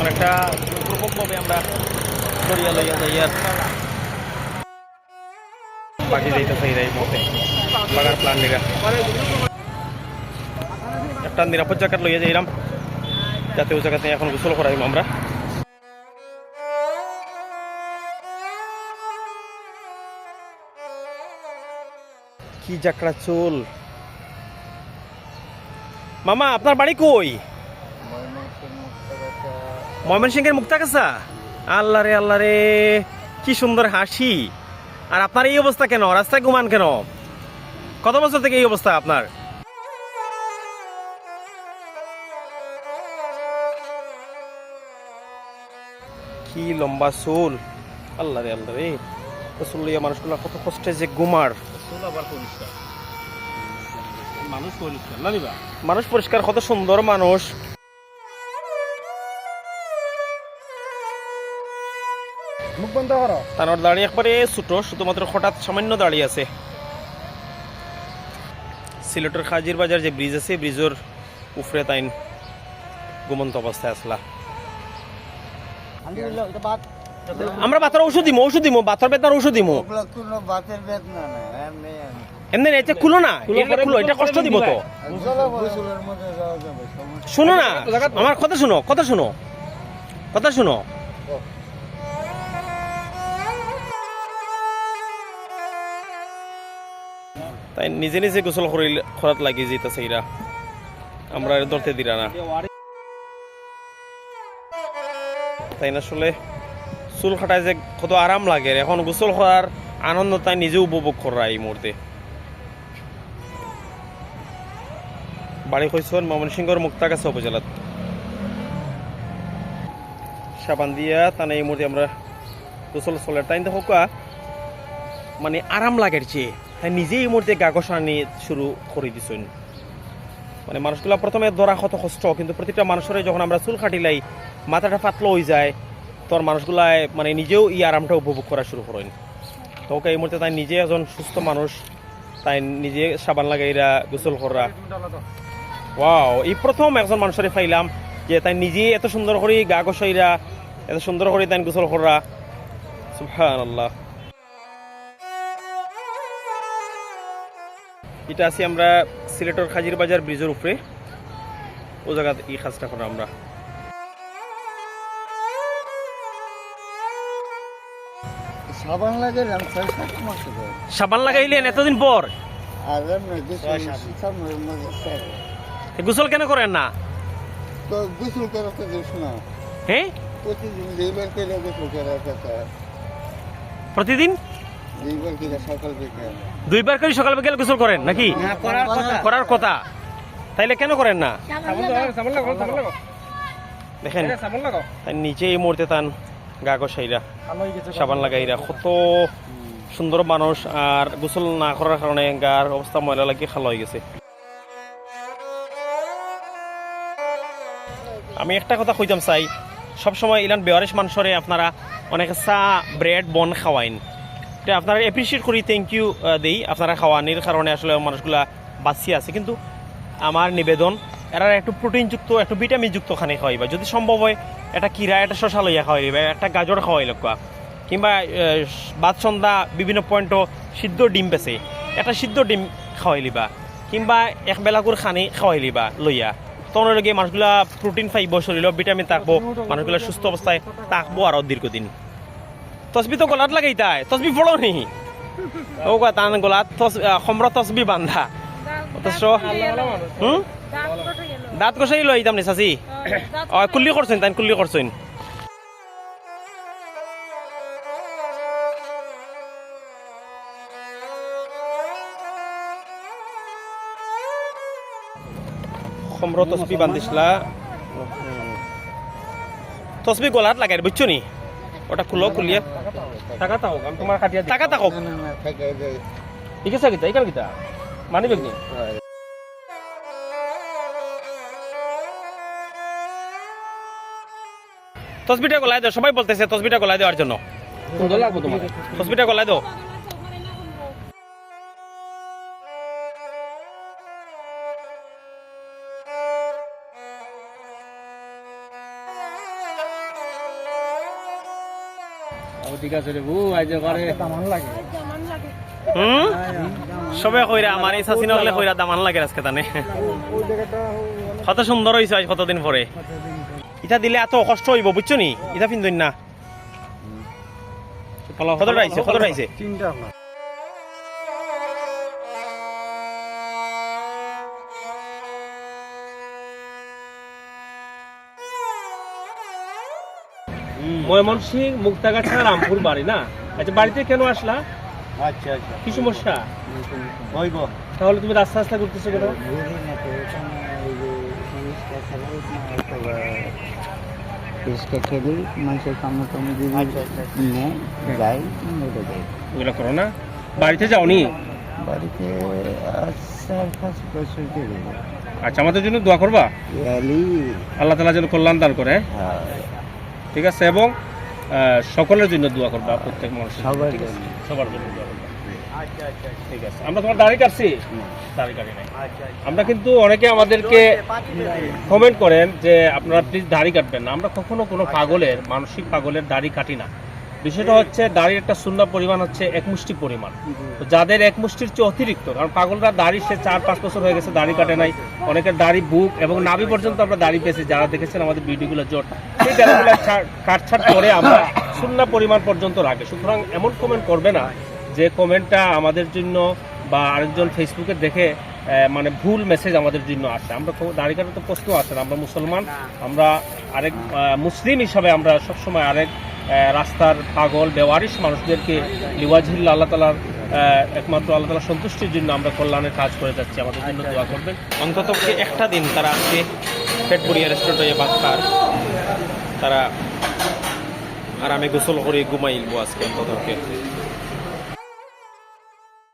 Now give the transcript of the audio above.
অনেকটা জোরপূর্বকভাবে আমরা দরিয়া লইয়া যাই আর বাকি যাইতেছে এই মতে লাগার প্ল্যান নিরা একটা নিরাপদ জায়গা লইয়া যাইলাম। যাতে ওই জায়গাতে এখন গোসল করাইম আমরা। কি যাকড়া চুল। মামা, আপনার বাড়ি কই? ময়মনসিংহের মুক্তাগাছা? আল্লাহ রে আল্লাহ রে কি সুন্দর হাসি। আর আপনার এই অবস্থা কেন? রাস্তায় ঘুমান কেন? কত বছর থেকে এই অবস্থা আপনার? কি লম্বা চুল। আল্লাহ রে আল্লাহ রে। চুল লইয়া মানুষগুলো কত কষ্টে যে ঘুমার। মানুষ পরিষ্কার মানুষ পরিষ্কার কত সুন্দর মানুষ। মুখ বন্ধ করো তানোর দাড়ি একবারে ছোট শুধুমাত্র হঠাৎ সামান্য দাঁড়িয়ে আছে। সিলেটের খাজির বাজার যে ব্রিজ আছে ব্রিজের উফরে তাইন ঘুমন্ত অবস্থায় আসলা আমরা বাতর ঔষধ দিমু ঔষধ দিমু বাতর বেতার ঔষধ দিমু। ওগুলো কোনো বাতের না এমনি এটা খুলো না এটা খুলো এটা কষ্ট দিব তো। শুনো না আমার কথা শুনো কথা শুনো কথা শুনো। তাই নিজে নিজে গোসল করিল খরাত লাগি যেতেছে এরা। আমরা ধরতে দিরা না। তাই না আসলে চুল খাটায় যে কত আরাম লাগে এখন গোসল করার আনন্দ তাই নিজে উপভোগ করা এই মুহূর্তে। বাড়ি হয়েছেন ময়মনসিংহর মুক্তাগাছা উপজেলাত। সাবান দিয়া তানে এই মুহূর্তে আমরা গোসল চলের তাই দেখো মানে আরাম লাগের চেয়ে। নিজেই এই মুহূর্তে আনি শুরু করে দিছেন। মানে মানুষগুলা প্রথমে ধরা কত কষ্ট, কিন্তু প্রতিটা মানুষের যখন আমরা চুল কাটিলাই, মাথাটা পাতলো হয়ে যায় তোর মানুষগুলাই মানে নিজেও এই আরামটা উপভোগ করা শুরু করেন। তো ওকে এই মুহূর্তে তাই নিজে একজন সুস্থ মানুষ, তাই নিজে সাবান লাগাইরা গোসল করা ওয়াও এই প্রথম একজন মানুষের পাইলাম যে তাই নিজে এত সুন্দর করে গা গোসাইরা এত সুন্দর করে তাই গোসল করা সুবহান আল্লাহ এটা আছি আমরা সিলেটের খাজির বাজার ব্রিজের উপরে। ও জায়গা এই কাজটা করা আমরা। সাবান লাগাইলেন এতদিন পর? গোসল কেন করেন না? গোসল না। হ্যাঁ প্রতিদিন? দুইবার করে সকাল বিকেল গোসল করেন নাকি? করার কথা। তাইলে কেন করেন না? দেখেন সাবন লাগো তাই নিচে এই মুহূর্তে তান গা গোসাইরা সাবান লাগাইরা। কত সুন্দর মানুষ আর গোসল না করার কারণে গার অবস্থা ময়লা লাগিয়ে খালো হয়ে গেছে। আমি একটা কথা কইতাম চাই। সবসময় ইলান বেয়ারিশ মানুষরে আপনারা অনেক চা ব্রেড বন খাওয়াইন। এটা আপনারা এপ্রিসিয়েট করি থ্যাংক ইউ দেই। আপনারা খাওয়ানির কারণে আসলে মানুষগুলা বাঁচিয়ে আছে। কিন্তু আমার নিবেদন, এরা একটু প্রোটিনযুক্ত একটু ভিটামিনযুক্ত খানি খাওয়াইবা। যদি সম্ভব হয়, একটা কিরা একটা শশা লইয়া খাওয়াইবা একটা গাজর খাওয়াই লোকা কিংবা বাদ সন্ধ্যা বিভিন্ন পয়েন্টও সিদ্ধ ডিম বেছে, একটা সিদ্ধ ডিম খাওয়াই লিবা। কিংবা এক বেলাকুর খানি খাওয়াই লিবা, লইয়া। তখন লগে মানুষগুলা প্রোটিন পাইব শরীর ভিটামিন থাকব, মানুষগুলা সুস্থ অবস্থায় থাকব আরও দীর্ঘদিন। তসবি তো গলাত লাগাই তাই তসবি পড়ো নি। ও কা তান গলাত সম্র তসবি বান্ধা। দাঁত কষাই লই আইতাম চাচি। অ কুল্লি করছেন তাই কুল্লি করছেন সম্র তসবি বান্ধিছিলা। তসবি গলাত লাগাই বুঝছ নি? ওটা খুলো খুলিয়ে। টাকা তাও আমি তোমার কাটিয়া টাকা যায় ঠিক আছে গীতা এইখান গীতা। মানি বেগনি তসবিটা গলায় দাও সবাই বলতেছে তসবিটা গলায় দেওয়ার জন্য। সুন্দর লাগবো তোমার? তসবিটা গলায় দাও। ঠিক আছে রে বউ আজ করে দামান লাগে হুম সবে কইরা আমার এই আজকে তানে। কত সুন্দর হয়েছে আজ কতদিন পরে? ইটা দিলে এত কষ্ট হইব, বুঝছ নি? ইটা ফিন্দুন না। কত রাইছে কত রাইছে ময়মনসিং মুক্তাগাছা রামপুর বাড়ি না? আচ্ছা বাড়িতে কেন আসলা? আচ্ছা আচ্ছা। কি সমস্যা হইব তাহলে তুমি রাস্তা রাস্তা করতেছো কেন? ঘুরে না তো এখানে ওই যে জিনিসটা খেলা একটা পিসটা খেলি মানুষের কামে কামে যদি নেয় যাই ওটা যাই ওগুলো করো না। বাড়িতে যাওনি? বাড়িতে আজ চার পাঁচ বছর আচ্ছা আমাদের জন্য দোয়া করবা? আল্লাহ তালা যেন কল্যাণ দান করে। হ্যাঁ। ঠিক আছে? এবং সকলের জন্য দোয়া করবা প্রত্যেক মানুষের সবার ঠিক আছে? জন্য। সবার জন্য দোয়া করবা। ঠিক আছে। আমরা তোমার দাড়ি কাটছি? দাড়ি কাটি নাই। আমরা কিন্তু অনেকে আমাদেরকে কমেন্ট করেন যে আপনারা প্লিজ দাড়ি কাটবেন না। আমরা কখনো কোনো পাগলের মানসিক পাগলের দাড়ি কাটি না। বিষয়টা হচ্ছে দাড়ির একটা শূন্য পরিমাণ হচ্ছে এক মুষ্টি পরিমাণ। তো যাদের এক মুষ্টির চেয়ে অতিরিক্ত কারণ পাগলরা দাড়ি সে চার পাঁচ বছর হয়ে গেছে দাড়ি কাটে নাই অনেকের দাড়ি বুক এবং নাভি পর্যন্ত আমরা দাড়ি পেয়েছি যারা দেখেছেন আমাদের ভিডিওগুলো জোট সেই দাড়িগুলো কাটছাট করে আমরা শূন্য পরিমাণ পর্যন্ত রাখে। সুতরাং এমন কমেন্ট করবে না যে কমেন্টটা আমাদের জন্য বা আরেকজন ফেসবুকে দেখে মানে ভুল মেসেজ আমাদের জন্য আসে। আমরা দাড়ি কাটার তো প্রশ্ন আসে না। আমরা মুসলমান আমরা আরেক মুসলিম হিসাবে আমরা সবসময় আরেক রাস্তার পাগল বেওয়ারিশ মানুষদেরকে লিওয়াজিল্লা আল্লাহ তালার একমাত্র আল্লাহ তালার সন্তুষ্টির জন্য আমরা কল্যাণের কাজ করে যাচ্ছি। আমাদের জন্য দোয়া করবেন। অন্তত একটা দিন তারা আজকে পেটপুরিয়া রেস্টুরেন্ট হয়ে বাদ খার তারা আরামে গোসল করে ঘুমাইলবো আজকে অন্তত পক্ষে।